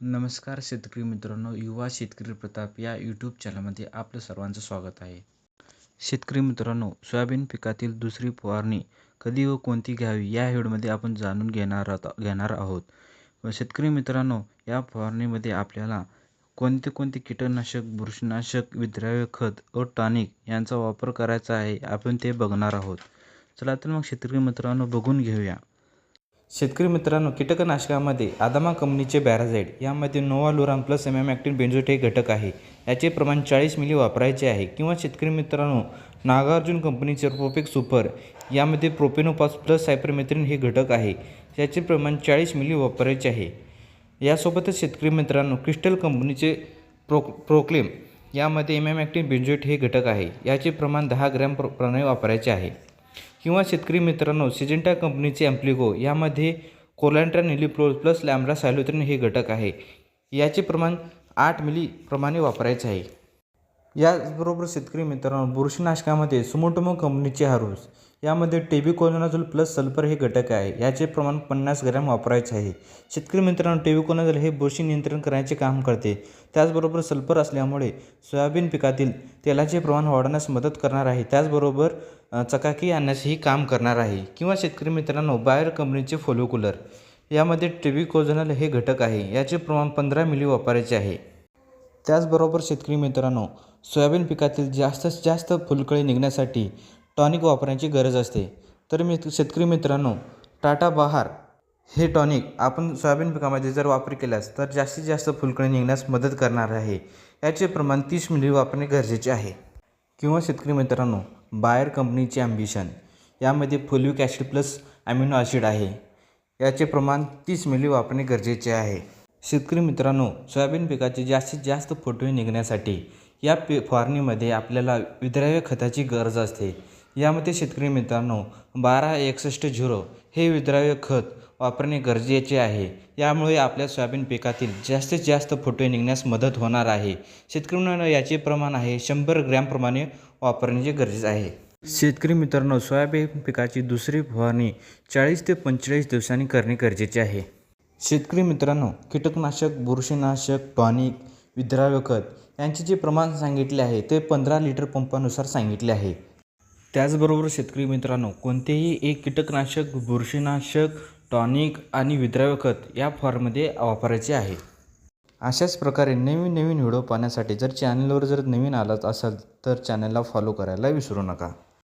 नमस्कार शेतकरी मित्रांनो युवा शेतकरी प्रताप या यूट्यूब चॅनलमध्ये आपलं सर्वांचं स्वागत आहे. शेतकरी मित्रांनो सोयाबीन पिकातील दुसरी फवारणी कधी व कोणती घ्यावी या व्हिडिओमध्ये आपण जाणून घेणार घेणार आहोत. व शेतकरी मित्रांनो या फवारणीमध्ये आपल्याला कोणते कोणते कीटकनाशक बुरशीनाशक विद्राव्य खत व टॉनिक यांचा वापर करायचा आहे आपण ते बघणार आहोत. चला तर मग शेतकरी मित्रांनो बघून घेऊया. शेतकरी मित्रांनो कीटकनाशकामध्ये आदामा कंपनीचे बॅराझाईड यामध्ये Nova लुराम plus M M ॲक्टिन benzoate हे घटक आहे. याचे प्रमाण चाळीस मिली वापरायचे आहे. किंवा शेतकरी मित्रांनो नागार्जुन कंपनीचे प्रोपेक सुपर यामध्ये प्रोपेनोपास प्लस सायपरमेथ्रिन हे घटक आहे. याचे प्रमाण चाळीस मिली वापरायचे आहे. यासोबतच शेतकरी मित्रांनो क्रिस्टल कंपनीचे प्रो प्रोक्लेम यामध्ये एम एम ॲक्टिन बेंझोट हे घटक आहे. याचे प्रमाण दहा ग्रॅम प्र प्रमाणे वापरायचे आहे. किंवा शेतकरी मित्रांनो सिजेंटा कंपनीचे ॲम्प्लिगो यामध्ये कोलँट्रा निलिप्रो प्लस लॅम्ब्रा सायलोत्रिन हे घटक आहे. याचे प्रमाण आठ मिली प्रमाणे वापरायचे आहे. याचबरोबर शेतकरी मित्रांनो बुरशीनाशकामध्ये सुमोटोमो कंपनीचे हारूस यामध्ये टेबिकोनाझोल प्लस सल्फर हे घटक आहे. याचे प्रमाण पन्नास ग्रॅम वापरायचे आहे. शेतकरी मित्रांनो टेबिकोनाझोल हे बुरशी नियंत्रण करण्याचे काम करते. त्याचबरोबर सल्फर असल्यामुळे सोयाबीन पिकातील तेलाचे प्रमाण वाढवण्यास मदत करणार आहे. त्याचबरोबर चकाकी आणण्यासही काम करणार आहे. किंवा शेतकरी मित्रांनो बायर कंपनीचे फोलोकुलर. यामध्ये टेबिकोझोनल हे घटक आहे. याचे प्रमाण पंधरा मिली वापरायचे आहे. त्याचबरोबर शेतकरी मित्रांनो सोयाबीन पिकातील जास्तीत जास्त फुलकळी निघण्यासाठी टॉनिक वापरण्याची गरज असते. तर मी शेतकरी मित्रांनो टाटा बहार हे टॉनिक आपण सोयाबीन पिकामध्ये जर वापर केल्यास तर जास्तीत जास्त फुलकणे निघण्यास मदत करणार आहे. याचे प्रमाण तीस मिली वापरणे गरजेचे आहे. किंवा शेतकरी मित्रांनो बायर कंपनीचे ॲम्बिशन यामध्ये folic acid plus amino acid आहे. याचे प्रमाण तीस मिली वापरणे गरजेचे आहे. शेतकरी मित्रांनो सोयाबीन पिकाचे जास्तीत जास्त फुटवे निघण्यासाठी या पि फवारणीमध्ये आपल्याला विद्राव्य खताची गरज असते. यामध्ये शेतकरी मित्रांनो बारा एकसष्ट झिरो हे विद्राव्य खत वापरणे गरजेचे आहे. यामुळे आपल्या सोयाबीन पिकातील जास्तीत जास्त फोटो निघण्यास मदत होणार आहे. शेतकरी मित्रांनो याचे प्रमाण आहे शंभर ग्रॅमप्रमाणे वापरण्याचे गरजेचे आहे. शेतकरी मित्रांनो सोयाबीन पिकाची दुसरी फवारणी चाळीस ते पंचेचाळीस दिवसांनी करणे गरजेचे आहे. शेतकरी मित्रांनो कीटकनाशक बुरशीनाशक टॉनिक विद्राव्य खत यांचे जे प्रमाण सांगितले आहे ते पंधरा लिटर पंपानुसार सांगितले आहे. त्याचबरोबर शेतकरी मित्रांनो कोणतेही एक कीटकनाशक बुरशीनाशक टॉनिक आणि विद्राव्य खत या फॉर्ममध्ये वापरायचे आहे. अशाच प्रकारे नवीन नवीन व्हिडिओ पाहण्यासाठी जर चॅनलवर जर नवीन आलाच असाल तर चॅनलला फॉलो करायला विसरू नका.